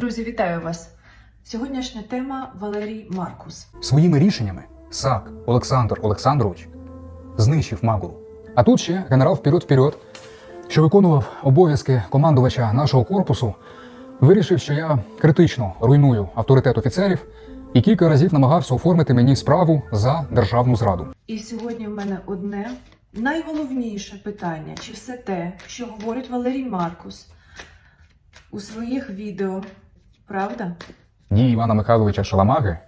Друзі, вітаю вас! Сьогоднішня тема Валерій Маркус. Своїми рішеннями САК Олександр Олександрович знищив Магуру. А тут ще генерал вперед-вперед, що виконував обов'язки командувача нашого корпусу, вирішив, що я критично руйную авторитет офіцерів і кілька разів намагався оформити мені справу за державну зраду. І сьогодні в мене одне найголовніше питання: чи все те, що говорить Валерій Маркус у своїх відео, правда? Дії Івана Михайловича Шаламаги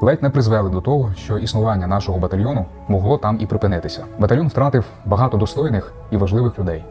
ледь не призвели до того, що існування нашого батальйону могло там і припинитися. Батальйон втратив багато достойних і важливих людей.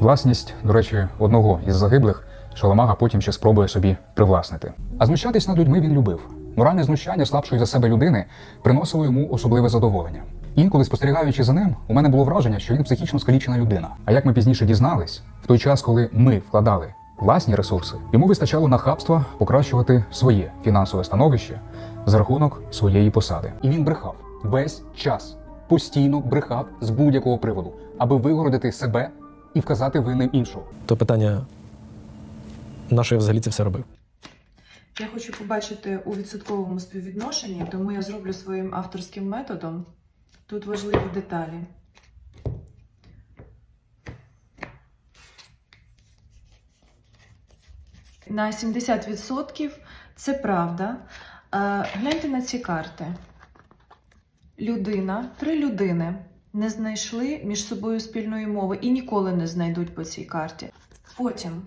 Власність, до речі, одного із загиблих Шаламага потім ще спробує собі привласнити. А знущатись над людьми він любив. Моральне знущання слабшої за себе людини приносило йому особливе задоволення. Інколи, спостерігаючи за ним, у мене було враження, що він психічно скалічена людина. А як ми пізніше дізнались, в той час, коли ми вкладали власні ресурси, йому вистачало нахабства покращувати своє фінансове становище за рахунок своєї посади. І він брехав весь час, постійно брехав з будь-якого приводу, аби вигородити себе і вказати винним іншого. То питання, на що я взагалі це все робив? Я хочу побачити у відсотковому співвідношенні, тому я зроблю своїм авторським методом. Тут важливі деталі. На 70% це правда. Е, Гляньте на ці карти. Людина, три людини не знайшли між собою спільної мови і ніколи не знайдуть по цій карті. Потім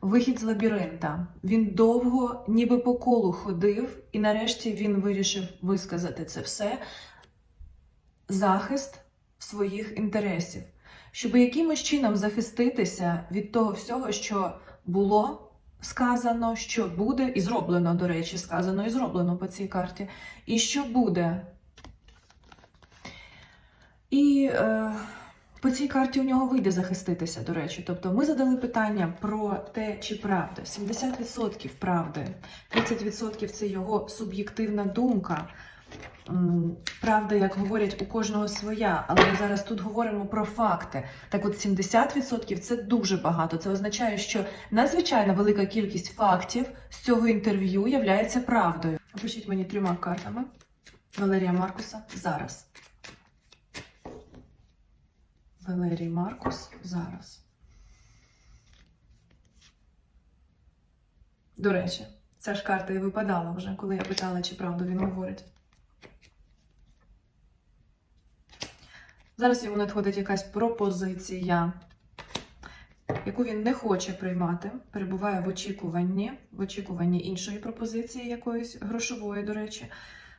Вихід з лабіринта. Він довго, ніби по колу ходив, і нарешті він вирішив висказати це все. Захист своїх інтересів, щоб якимось чином захиститися від того всього, що було сказано, що буде, і зроблено, до речі, сказано і зроблено по цій карті, і що буде. І е, по цій карті у нього вийде захиститися, до речі. Тобто ми задали питання про те, чи правда. 70% правди, 30% це його суб'єктивна думка. Правда, як говорять, у кожного своя, але ми зараз тут говоримо про факти. Так от 70% це дуже багато. Це означає, що надзвичайно велика кількість фактів з цього інтерв'ю являється правдою. Опишіть мені трьома картами Валерія Маркуса зараз. Валерій Маркус зараз. До речі, ця ж карта і випадала вже, коли я питала, чи правду він говорить. Зараз йому надходить якась пропозиція, яку він не хоче приймати, перебуває в очікуванні, в очікуванні іншої пропозиції, якоїсь грошової, до речі.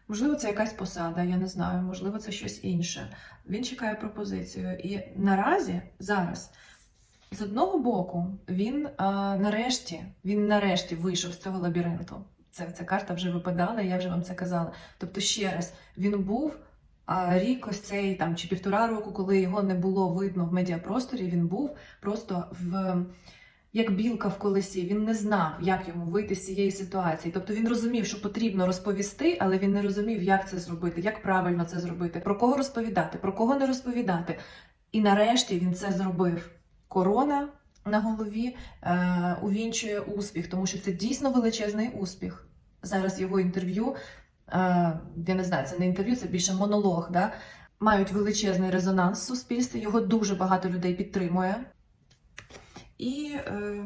Можливо, це якась посада, я не знаю, можливо, це щось інше. Він чекає пропозицію. І наразі, зараз, з одного боку, він а, нарешті, він нарешті вийшов з цього лабіринту. Це, ця карта вже випадала, я вже вам це казала. Тобто, ще раз, він був рік ось цей там чи півтора року, коли його не було видно в медіапросторі, він був просто в. Як білка в колесі, він не знав, як йому вийти з цієї ситуації. Тобто він розумів, що потрібно розповісти, але він не розумів, як це зробити, як правильно це зробити, про кого розповідати, про кого не розповідати. І нарешті він це зробив. Корона на голові е, увінчує успіх, тому що це дійсно величезний успіх. Зараз його інтерв'ю, я не знаю, це не інтерв'ю, це більше монолог. Да? Мають величезний резонанс в суспільстві. Його дуже багато людей підтримує. І е,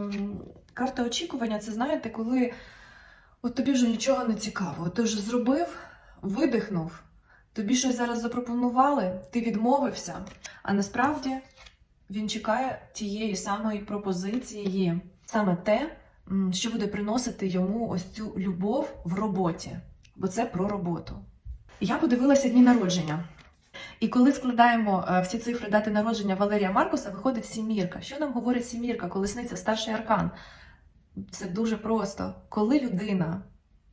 карта очікування це знаєте, коли от тобі вже нічого не цікаво. Ти вже зробив, видихнув, тобі щось зараз запропонували, ти відмовився. А насправді він чекає тієї самої пропозиції, саме те, що буде приносити йому ось цю любов в роботі, бо це про роботу. Я подивилася дні народження. І коли складаємо е, всі цифри дати народження Валерія Маркуса, виходить сімірка. Що нам говорить сімірка, коли сниться старший аркан? Це дуже просто. Коли людина,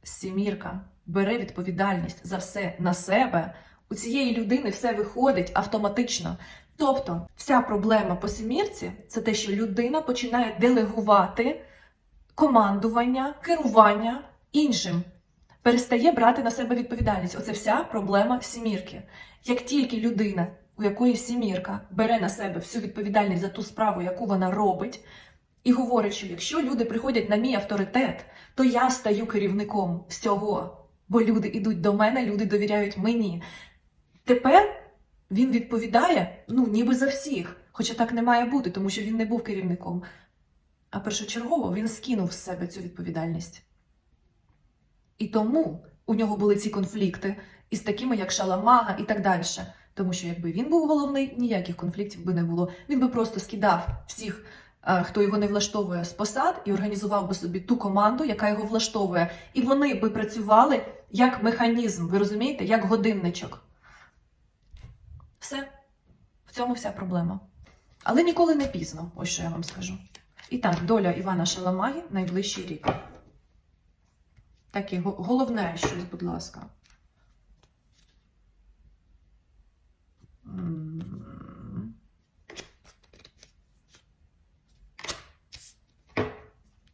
сімірка, бере відповідальність за все на себе, у цієї людини все виходить автоматично. Тобто, вся проблема по сімірці це те, що людина починає делегувати командування, керування іншим перестає брати на себе відповідальність. Оце вся проблема сімірки. Як тільки людина, у якої сімірка бере на себе всю відповідальність за ту справу, яку вона робить, і говорить, що якщо люди приходять на мій авторитет, то я стаю керівником всього, бо люди йдуть до мене, люди довіряють мені. Тепер він відповідає, ну, ніби за всіх, хоча так не має бути, тому що він не був керівником. А першочергово він скинув з себе цю відповідальність. І тому у нього були ці конфлікти із такими, як Шаламага і так далі. Тому що якби він був головний, ніяких конфліктів би не було. Він би просто скидав всіх, е, хто його не влаштовує з посад, і організував би собі ту команду, яка його влаштовує. І вони би працювали як механізм, ви розумієте, як годинничок. Все. В цьому вся проблема. Але ніколи не пізно, ось що я вам скажу. І так, доля Івана Шаламаги найближчий рік. Таке го- головне щось, будь ласка.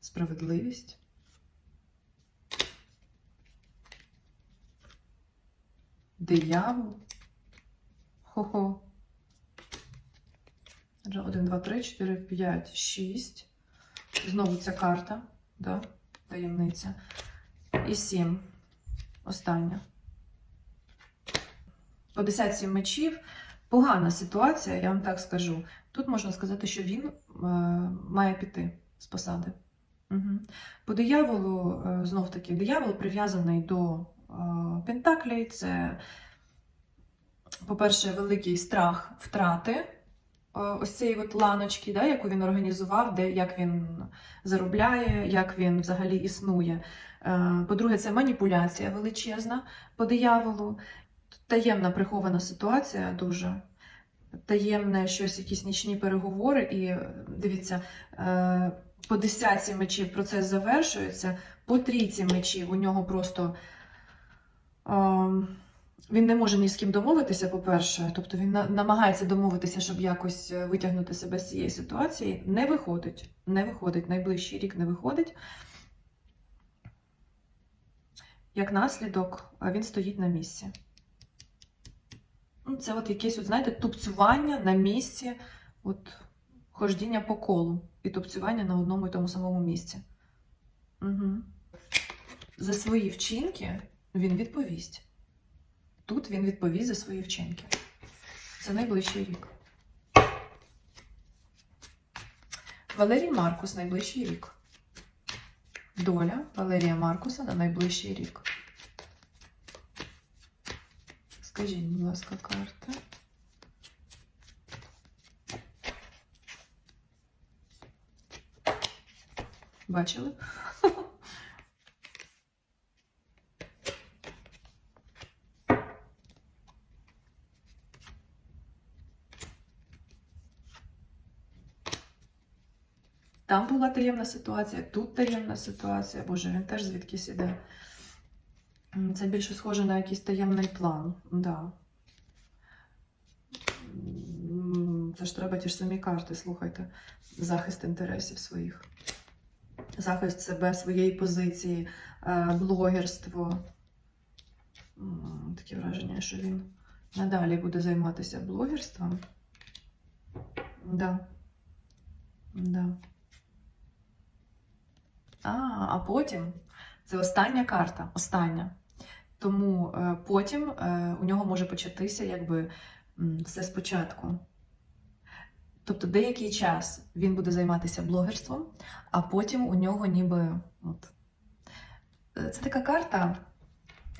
Справедливість. Диявол. Хо-хо. Отже, 1, 2, 3, 4, 5, 6. Знову ця карта, да? таємниця. І 7. Остання. По десятці мечів. Погана ситуація, я вам так скажу. Тут можна сказати, що він е, має піти з посади. Угу. По дияволу, е, знов таки, диявол прив'язаний до е, Пентаклей. Це, по-перше, великий страх втрати ось цієї от ланочки, да, яку він організував, де як він заробляє, як він взагалі існує. Е, По-друге, це маніпуляція величезна по дияволу. Таємна прихована ситуація дуже. Таємне щось, якісь нічні переговори, і е, дивіться, е, по десятці мечів процес завершується, по трійці мечів у нього просто е, він не може ні з ким домовитися, по-перше. Тобто він намагається домовитися, щоб якось е, витягнути себе з цієї ситуації. Не виходить. Не виходить. Найближчий рік не виходить. Як наслідок, е, він стоїть на місці. Ну, Це от якесь, от, знаєте, тупцювання на місці, от хождіння по колу і тупцювання на одному і тому самому місці. Угу. За свої вчинки він відповість. Тут він відповість за свої вчинки. Це найближчий рік. Валерій Маркус найближчий рік. Доля Валерія Маркуса на найближчий рік. Скажіть, будь ласка, карта. Бачили? Там була таємна ситуація, тут таємна ситуація. Боже, він теж звідкись іде. Це більше схоже на якийсь таємний план. Да. Це ж треба ті ж самі карти, слухайте. Захист інтересів своїх. Захист себе, своєї позиції, е, блогерство. Таке враження, що він надалі буде займатися блогерством. Да. Да. А, а потім це остання карта, остання. Тому е, потім е, у нього може початися якби все спочатку. Тобто деякий час він буде займатися блогерством, а потім у нього ніби. От. Е, Це така карта,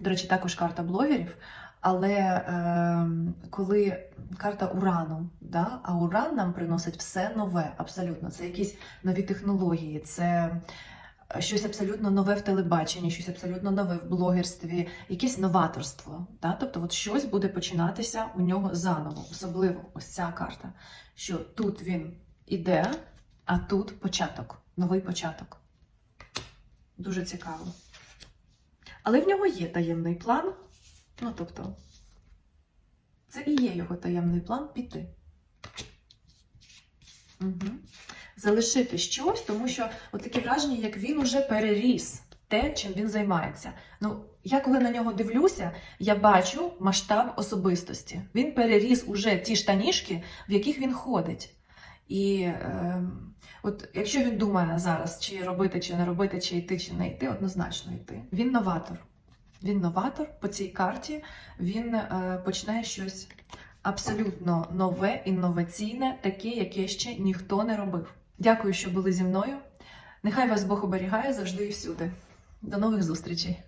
до речі, також карта блогерів, але е, коли карта урану, да? а уран нам приносить все нове, абсолютно. Це якісь нові технології, це щось абсолютно нове в телебаченні, щось абсолютно нове в блогерстві, якесь новаторство. Да? Тобто, от щось буде починатися у нього заново, особливо ось ця карта. Що тут він іде, а тут початок, новий початок. Дуже цікаво. Але в нього є таємний план. Ну, тобто, це і є його таємний план піти. Угу залишити щось, тому що от таке враження, як він уже переріс те, чим він займається. Ну, я коли на нього дивлюся, я бачу масштаб особистості. Він переріс уже ті штанішки, в яких він ходить. І е, от якщо він думає зараз, чи робити, чи не робити, чи йти, чи не йти, однозначно йти. Він новатор. Він новатор по цій карті, він е, почне щось абсолютно нове, інноваційне, таке, яке ще ніхто не робив. Дякую, що були зі мною. Нехай вас Бог оберігає завжди і всюди. До нових зустрічей!